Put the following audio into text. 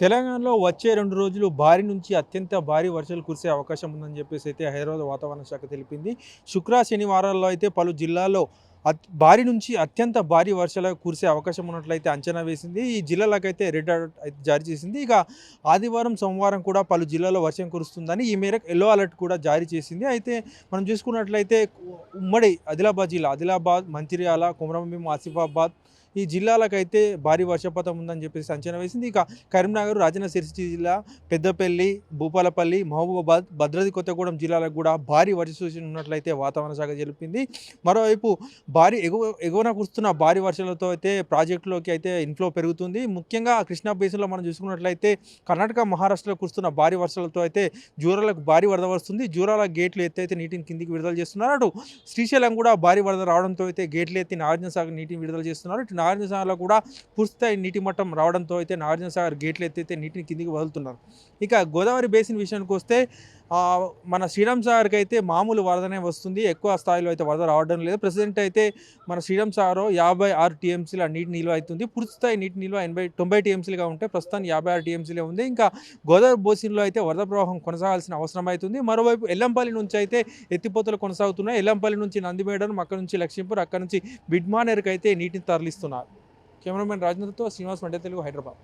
తెలంగాణలో వచ్చే రెండు రోజులు భారీ నుంచి అత్యంత భారీ వర్షాలు కురిసే అవకాశం ఉందని చెప్పేసి అయితే హైదరాబాద్ వాతావరణ శాఖ తెలిపింది. శుక్ర శనివారాల్లో అయితే పలు జిల్లాల్లో అత్ భారీ నుంచి అత్యంత భారీ వర్షాలు కురిసే అవకాశం ఉన్నట్లయితే అంచనా వేసింది. ఈ జిల్లాలకైతే రెడ్ అలర్ట్ అయితే జారీ చేసింది. ఇక ఆదివారం సోమవారం కూడా పలు జిల్లాల్లో వర్షం కురుస్తుందని ఈ మేరకు ఎల్లో అలర్ట్ కూడా జారీ చేసింది. అయితే మనం చూసుకున్నట్లయితే ఉమ్మడి ఆదిలాబాద్ జిల్లా ఆదిలాబాద్ మంచిర్యాల కుమరంభీం ఆసిఫాబాద్ ఈ జిల్లాలకైతే భారీ వర్షపాతం ఉందని చెప్పేసి అంచనా వేసింది. ఇక కరీంనగర్ రాజన్న సిరిసి జిల్లా పెద్దపల్లి భూపాలపల్లి మహబూబాబాద్ భద్రాద్రి కొత్తగూడెం జిల్లాలకు కూడా భారీ వర్ష సూచన ఉన్నట్లయితే వాతావరణ శాఖ తెలిపింది. మరోవైపు భారీ ఎగువ ఎగువన కురుస్తున్న భారీ వర్షాలతో అయితే ప్రాజెక్టులోకి అయితే ఇన్ఫ్లో పెరుగుతుంది. ముఖ్యంగా కృష్ణా బేసిన్లో మనం చూసుకున్నట్లయితే కర్ణాటక మహారాష్ట్రలో కురుస్తున్న భారీ వర్షాలతో అయితే జూరాలకు భారీ వరద వస్తుంది. జూరాల గేట్లు ఎత్తైతే నీటిని కిందికి విడుదల చేస్తున్నారు. అటు శ్రీశైలం కూడా భారీ వరద రావడంతో అయితే గేట్లు ఎత్తి నాగార్జున సాగర్ నీటిని విడుదల చేస్తున్నారు. ఇటు నాగార్జున సాగర్లో కూడా పూర్తిస్థాయి నీటి మట్టం రావడంతో అయితే నాగార్జున సాగర్ గేట్లు ఎత్తి అయితే నీటిని కిందికి వదులుతున్నారు. ఇక గోదావరి బేసిన్ విషయానికి వస్తే మన శ్రీరామ్ సాగర్కి అయితే మామూలు వరదనే వస్తుంది. ఎక్కువ స్థాయిలో అయితే వరద రావడం లేదు. ప్రెసిడెంట్ అయితే మన శ్రీరామ్ సాగర్ యాభై ఆరు టీఎంసీల నీటి నిల్వ అవుతుంది. పూర్తిస్థాయి నీటి నిల్వ ఎనభై తొంభై టీఎంసీలుగా ఉంటే ప్రస్తుతం యాభై ఆరు టీఎంసీలే ఉంది. ఇంకా గోదావరి బోసిన్లో అయితే వరద ప్రవాహం కొనసాగాల్సిన అవసరం అవుతుంది. మరోవైపు ఎల్లంపల్లి నుంచి అయితే ఎత్తిపోతలు కొనసాగుతున్నాయి. ఎల్లంపల్లి నుంచి నందిమేడను అక్కడ నుంచి లక్ష్మీపూర్ అక్కడ నుంచి బిడ్మానేర్కి అయితే నీటిని తరలిస్తున్నారు. కెమెరామెన్ రాజేంద్రతో శ్రీనివాస్ మండే తెలుగు హైదరాబాద్.